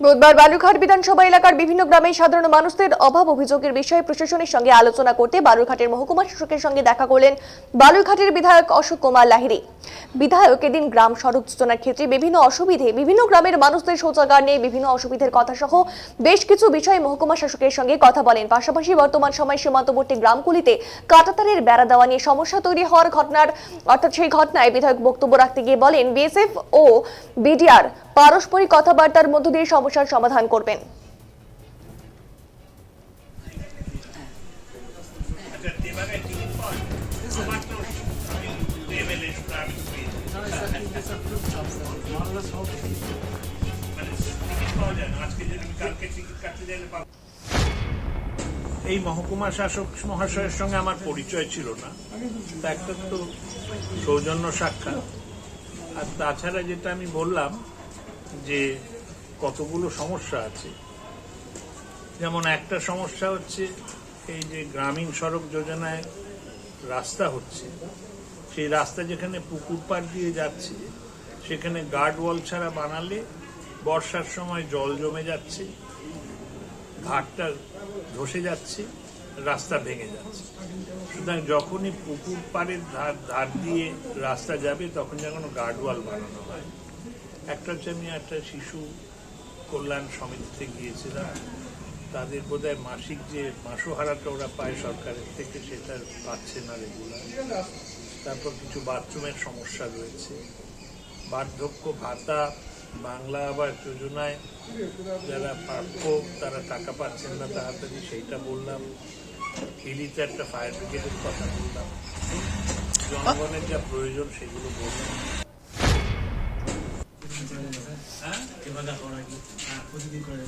বুধবার বালুরঘাট বিধানসভা এলাকার বিভিন্ন গ্রামে সাধারণ মানুষদের অভাব অভিযোগের বিষয়ে প্রশাসনের সঙ্গে আলোচনা করতে বালুরঘাটের মহকুমা শাসকের সঙ্গে দেখা করলেন বালুরঘাটের বিধায়ক অশোক কুমার লাহিড়ী। বিধায়ক এদিন গ্রাম সড়ক যোজনার ক্ষেত্রে বিভিন্ন অসুবিধে বিভিন্ন গ্রামের মানুষদের শৌচাগার নিয়ে বিভিন্ন অসুবিধের কথা সহ বেশ কিছু বিষয়ে মহকুমা শাসকের সঙ্গে কথা বলেন। পাশাপাশি বর্তমান সময় সীমান্তবর্তী গ্রামগুলিতে কাটাতারের বেড়া দেওয়া নিয়ে সমস্যা তৈরি হওয়ার ঘটনার অর্থাৎ সেই ঘটনায় বিধায়ক বক্তব্য রাখতে গিয়ে বলেন, বিএসএফ ও বিডিআর পারস্পরিক কথাবার্তার মধ্য দিয়ে সমস্যার সমাধান করবেন। এই মহকুমা শাসক মহাশয়ের সঙ্গে আমার পরিচয় ছিল না। তা একটা তো সৌজন্য সাক্ষাৎ। আর তাছাড়া যেটা আমি বললাম যে কতগুলো সমস্যা আছে। যেমন একটা সমস্যা হচ্ছে এই যে গ্রামীণ সড়ক যোজনায় রাস্তা হচ্ছে। সেই রাস্তা যেখানে পুকুর পাড় দিয়ে যাচ্ছে, সেখানে গার্ড ওয়াল ছাড়া বানালে বর্ষার সময় জল জমে যাচ্ছে, ঘাটটা ধসে যাচ্ছে, রাস্তা ভেঙে যাচ্ছে। সুতরাং যখনই পুকুর পাড়ের ধার ধার দিয়ে রাস্তা যাবে, তখন যেন গার্ডওয়াল বানানো হয়। একটা হচ্ছে আমি একটা শিশু কল্যাণ সমিতিতে গিয়েছিলাম। তাদের বোধহয় মাসিক যে মাসোহারাটা ওরা পায় সরকারের থেকে, সেটা পাচ্ছে না রেগুলার। তারপর কিছু বাথরুমের সমস্যা রয়েছে। বার্ধক্য ভাতা, বাংলা আবার যোজনায় যারা প্রাপ্য তারা টাকা পাচ্ছেন না তাড়াতাড়ি, সেইটা বললাম। হিলিতে একটা ফায়ার ব্রিগেডের কথা বললাম। জনগণের যা প্রয়োজন সেগুলো বললাম। এভাবে করা কি প্রতিদিন করে